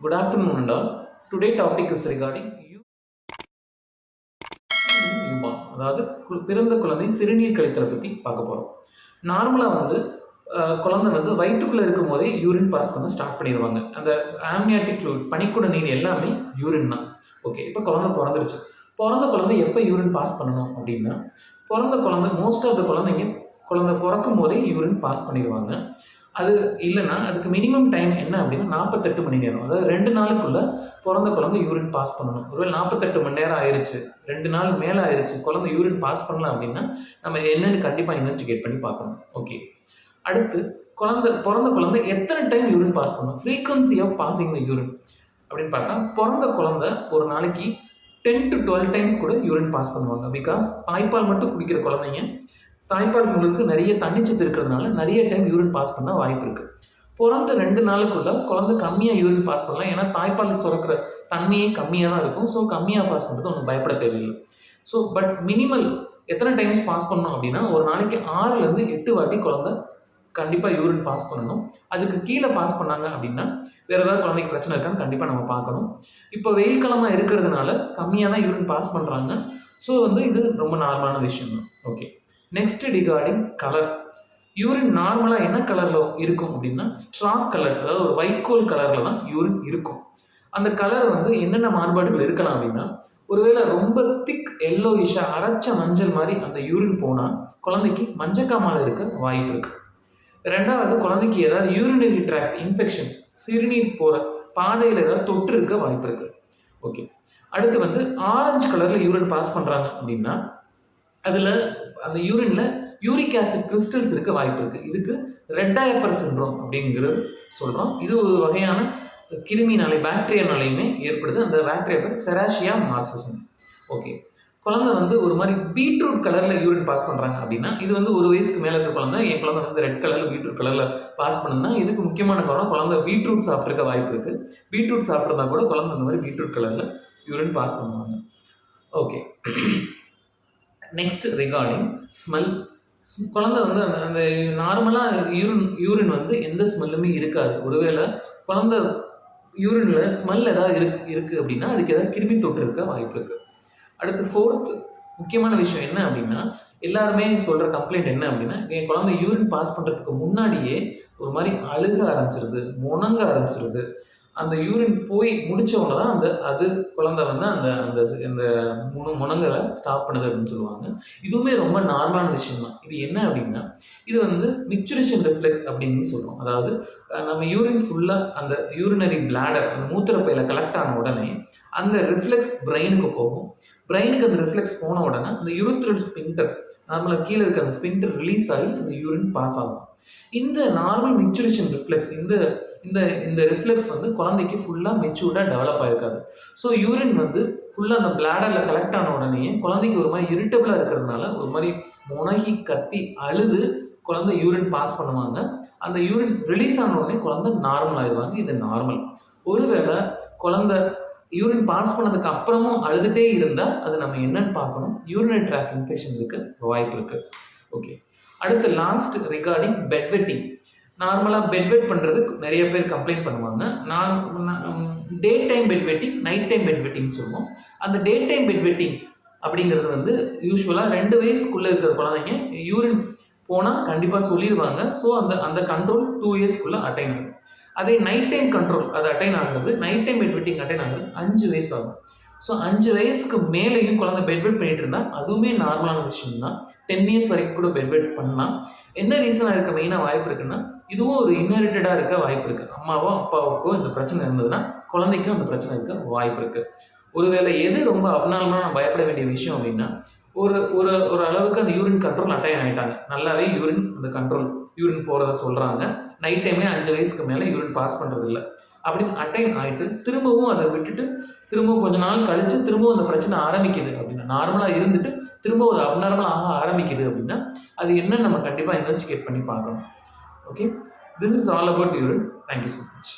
Good afternoon, and all. Today topic is regarding newborn. அதாவது பிறந்த குழந்தை சிறுநீர் கழித்தலை பற்றி பார்க்க போகிறோம் நார்மலாக வந்து குழந்தை வந்து வயிற்றுக்குள்ளே இருக்கும் போதே யூரின் பாஸ் பண்ண ஸ்டார்ட் பண்ணிடுவாங்க. அந்த ஆம்னியாட்டிக் ஃப்ளூட் பனிக்கூட நீர் எல்லாமே யூரின் தான். ஓகே இப்போ குழந்தை பிறந்துருச்சு. பிறந்த குழந்தை எப்போ யூரின் பாஸ் பண்ணணும் அப்படின்னா பிறந்த குழந்தை மோஸ்ட் ஆஃப் த குழந்தைங்க குழந்தை பிறக்கும் போதே யூரின் பாஸ் பண்ணிடுவாங்க. அது இல்லைன்னா அதுக்கு மினிமம் டைம் என்ன அப்படின்னா நாற்பத்தெட்டு மணி நேரம். அதாவது ரெண்டு நாளுக்குள்ளே பிறந்த குழந்தை யூரின் பாஸ் பண்ணணும். ஒருவேளை நாற்பத்தெட்டு மணி நேரம் ஆயிடுச்சு ரெண்டு நாள் மேலே ஆயிடுச்சு குழந்தை யூரின் பாஸ் பண்ணலாம் அப்படின்னா நம்ம என்னென்னு கண்டிப்பாக இன்வெஸ்டிகேட் பண்ணி பார்க்கணும். ஓகே அடுத்து குழந்தை பிறந்த குழந்தை எத்தனை டைம் யூரின் பாஸ் பண்ணணும்? Frequency of passing the urine அப்படின்னு பார்த்தா பிறந்த குழந்தை ஒரு நாளைக்கு டென் டு டுவெல் டைம்ஸ் கூட யூரின் பாஸ் பண்ணுவாங்க. பிகாஸ் தாய்ப்பால் மட்டும் குடிக்கிற குழந்தைங்க தாய்ப்பால்களுக்கு நிறைய தண்ணிச்சத்து இருக்கிறதுனால நிறைய டைம் யூரின் பாஸ் பண்ண வாய்ப்பு இருக்குது பிறந்த ரெண்டு நாளுக்குள்ள குழந்தை கம்மியாக யூரின் பாஸ் பண்ணலாம். ஏன்னா தாய்ப்பால் சுரக்கிற தன்மையே கம்மியாக தான் இருக்கும். ஸோ கம்மியாக பாஸ் பண்ணுறது ஒன்றும் பயப்பட தேவையில்லை. ஸோ பட் மினிமல் எத்தனை டைம்ஸ் பாஸ் பண்ணணும் அப்படின்னா ஒரு நாளைக்கு ஆறுலேருந்து எட்டு வாட்டி குழந்தை கண்டிப்பாக யூரின் பாஸ் பண்ணணும். அதுக்கு கீழே பாஸ் பண்ணாங்க அப்படின்னா வேறு ஏதாவது குழந்தைக்கு பிரச்சனை இருக்கான்னு கண்டிப்பாக நம்ம பார்க்கணும். இப்போ வெயில் காலமாக இருக்கிறதுனால கம்மியாக தான் யூரின் பாஸ் பண்ணுறாங்க ஸோ வந்து இது ரொம்ப நார்மலான விஷயம் தான். Okay next regarding colour urine நார்மலாக என்ன கலரில் இருக்கும் அப்படின்னா ஸ்ட்ரா கலர் அதாவது ஒரு வைக்கோல் கலரில் தான் யூரின் இருக்கும். அந்த கலர் வந்து என்னென்ன மாறுபாடுகள் இருக்கலாம் அப்படின்னா ஒருவேளை ரொம்ப திக் எல்லோயிஷாக அரைச்ச மஞ்சள் மாதிரி அந்த யூரின் போனால் குழந்தைக்கு மஞ்சக்காமல் இருக்க வாய்ப்பு இருக்கு. ரெண்டாவது குழந்தைக்கு ஏதாவது யூரினரி ட்ராக்ட் இன்ஃபெக்ஷன் சிறுநீர் போகிற பாதையில் ஏதாவது தொற்று இருக்க வாய்ப்பு இருக்கு. ஓகே அடுத்து வந்து ஆரஞ்சு கலரில் யூரின் பாஸ் பண்ணுறாங்க அப்படின்னா அதில் அந்த யூரினில் யூரிக் ஆசிட் கிறிஸ்டல்ஸ் இருக்க வாய்ப்பு இருக்குது இதுக்கு ரெட் டயப்பர் சின்ரோம் அப்படிங்கிறது சொல்கிறோம் இது ஒரு வகையான கிருமினாலே பாக்டீரியானாலையுமே ஏற்படுது. அந்த பாக்டீரியா பேர் செராஷியா மார்சசன்ஸ் ஓகே குழந்தை வந்து ஒரு மாதிரி பீட்ரூட் கலரில் யூரின் பாஸ் பண்ணுறாங்க அப்படின்னா இது வந்து ஒரு வயசுக்கு மேலே இருக்க குழந்தை என் குழந்தை வந்து ரெட் கலரில் பீட்ரூட் கலரில் பாஸ் பண்ணுதுன்னா இதுக்கு முக்கியமான காரணம் குழந்தை பீட்ரூட் சாப்பிட்ருக்க வாய்ப்பு இருக்குது பீட்ரூட் சாப்பிட்றதா கூட குழந்தை அந்த மாதிரி பீட்ரூட் கலரில் யூரின் பாஸ் பண்ணுவாங்க. ஓகே நெக்ஸ்ட் ரிகார்டிங் ஸ்மெல் குழந்தை வந்து அந்த அந்த நார்மலாக யூரின் யூரின் வந்து எந்த ஸ்மெல்லுமே இருக்காது. ஒருவேளை குழந்தை யூரினில் ஸ்மெல் ஏதாவது இருக்கு இருக்குது அப்படின்னா அதுக்கு ஏதாவது கிருமி தொற்று இருக்க வாய்ப்பு இருக்குது அடுத்து ஃபோர்த் முக்கியமான விஷயம் என்ன அப்படின்னா எல்லாருமே சொல்கிற கம்ப்ளைண்ட் என்ன அப்படின்னா என் குழந்தை யூரின் பாஸ் பண்ணுறதுக்கு முன்னாடியே ஒரு மாதிரி அழுக ஆரம்பிச்சிருது முணங்க ஆரம்பிச்சிருது. அந்த யூரின் போய் முடித்தவங்க தான் அந்த அது குழந்தை வந்து அந்த அந்த இந்த முணு முணங்களை ஸ்டாப் பண்ணுது அப்படின்னு சொல்லுவாங்க. இதுவுமே ரொம்ப நார்மலான விஷயம் தான் இது என்ன அப்படின்னா இது வந்து மிச்சுரேஷன் ரிஃப்ளெக்ஸ் அப்படின்னு சொல்கிறோம் அதாவது நம்ம யூரின் ஃபுல்லாக அந்த யூரினரி பிளாடர் அந்த மூத்திரப்பையில் கலெக்ட் ஆன உடனே அந்த ரிஃப்ளெக்ஸ் பிரெயினுக்கு போகும். பிரெயினுக்கு அந்த ரிஃப்ளெக்ஸ் போன உடனே அந்த யூரித்ரல் ஸ்பின்டர் நார்மலாக கீழே இருக்க அந்த ஸ்பின்டர் ரிலீஸ் ஆகி அந்த யூரின் பாஸ் ஆகும். இந்த நார்மல் மிச்சுரேஷன் ரிஃப்ளெக்ஸ் இந்த இந்த இந்த ரிஃப்ளெக்ஸ் வந்து குழந்தைக்கு ஃபுல்லாக மெச்சூர்டாக டெவலப் ஆகிருக்காது ஸோ யூரின் வந்து ஃபுல்லாக அந்த பிளாடரில் கலெக்ட் ஆன உடனே குழந்தைக்கு ஒரு மாதிரி இரிட்டபிளாக இருக்கிறதுனால ஒரு மாதிரி முனகி கத்தி அழுது குழந்தை யூரின் பாஸ் பண்ணுவாங்க. அந்த யூரின் ரிலீஸ் ஆன உடனே குழந்தை நார்மல் ஆயிடுவாங்க. இது நார்மல் ஒருவேளை குழந்தை யூரின் பாஸ் பண்ணதுக்கு அப்புறமும் அழுதுகிட்டே இருந்தால் அது நம்ம என்னன்னு பார்க்கணும். யூரினரி ட்ராக் இன்ஃபெக்ஷன் இருக்க வாய்ப்பு இருக்குது ஓகே அடுத்து லாஸ்ட் ரிகார்டிங் பெட் வெட்டிங் நார்மலாக பெட் வெட் பண்ணுறது நிறைய பேர் கம்ப்ளைண்ட் பண்ணுவாங்க. நான் day time bed wetting night time bed wetting சொல்லுவோம். அந்த டே டைம் பெட் வெட்டிங் அப்படிங்கிறது வந்து யூஸ்வலாக ரெண்டு வயசுக்குள்ளே இருக்கிற குழந்தைங்க யூரின் போனால் கண்டிப்பாக சொல்லிடுவாங்க. ஸோ அந்த அந்த கண்ட்ரோல் டூ இயர்ஸ்க்குள்ளே அட்டைன் ஆகும். அதே நைட் டைம் கண்ட்ரோல் அது அட்டைன் ஆகிறது night time bed wetting attain ஆகிறது அஞ்சு வயசு ஆகும். ஸோ அஞ்சு வயசுக்கு மேலேயும் குழந்தை பெட்வெட் பண்ணிட்டு இருந்தால் அதுவுமே நார்மலான விஷயம் தான் டென் இயர்ஸ் வரைக்கும் கூட பெட்வெட் பண்ணலாம். என்ன ரீசனாக இருக்க மெயினாக வாய்ப்பு இருக்குன்னா இதுவும் ஒரு இன்ஹெரிட்டடாக இருக்க வாய்ப்பு இருக்குது அம்மாவோ அப்பாவுக்கோ இந்த பிரச்சனை இருந்ததுன்னா குழந்தைக்கும் அந்த பிரச்சனை இருக்க வாய்ப்பு இருக்குது ஒருவேளை எது ரொம்ப அப்நார்மலாக நம்ம பயப்பட வேண்டிய விஷயம் அப்படின்னா ஒரு ஒரு ஒரு அளவுக்கு அந்த யூரின் கண்ட்ரோல் அட்டைன் ஆகிட்டாங்க நல்லாவே யூரின் அந்த கண்ட்ரோல் யூரின் போகிறத சொல்கிறாங்க நைட் டைமே அஞ்சு வயசுக்கு மேலே யூரின் பாஸ் பண்ணுறது இல்லை அப்படின்னு அட்டைன் ஆகிட்டு திரும்பவும் அதை விட்டுட்டு திரும்பவும் கொஞ்ச நாள் கழித்து திரும்பவும் அந்த பிரச்சனை ஆரம்பிக்குது அப்படின்னா நார்மலாக இருந்துட்டு திரும்ப ஒரு அப்நார்மல் ஆக ஆரம்பிக்குது அப்படின்னா அது என்னன்னு நம்ம கண்டிப்பாக இன்வெஸ்டிகேட் பண்ணி பார்க்கணும். Okay this is all about urine thank you so much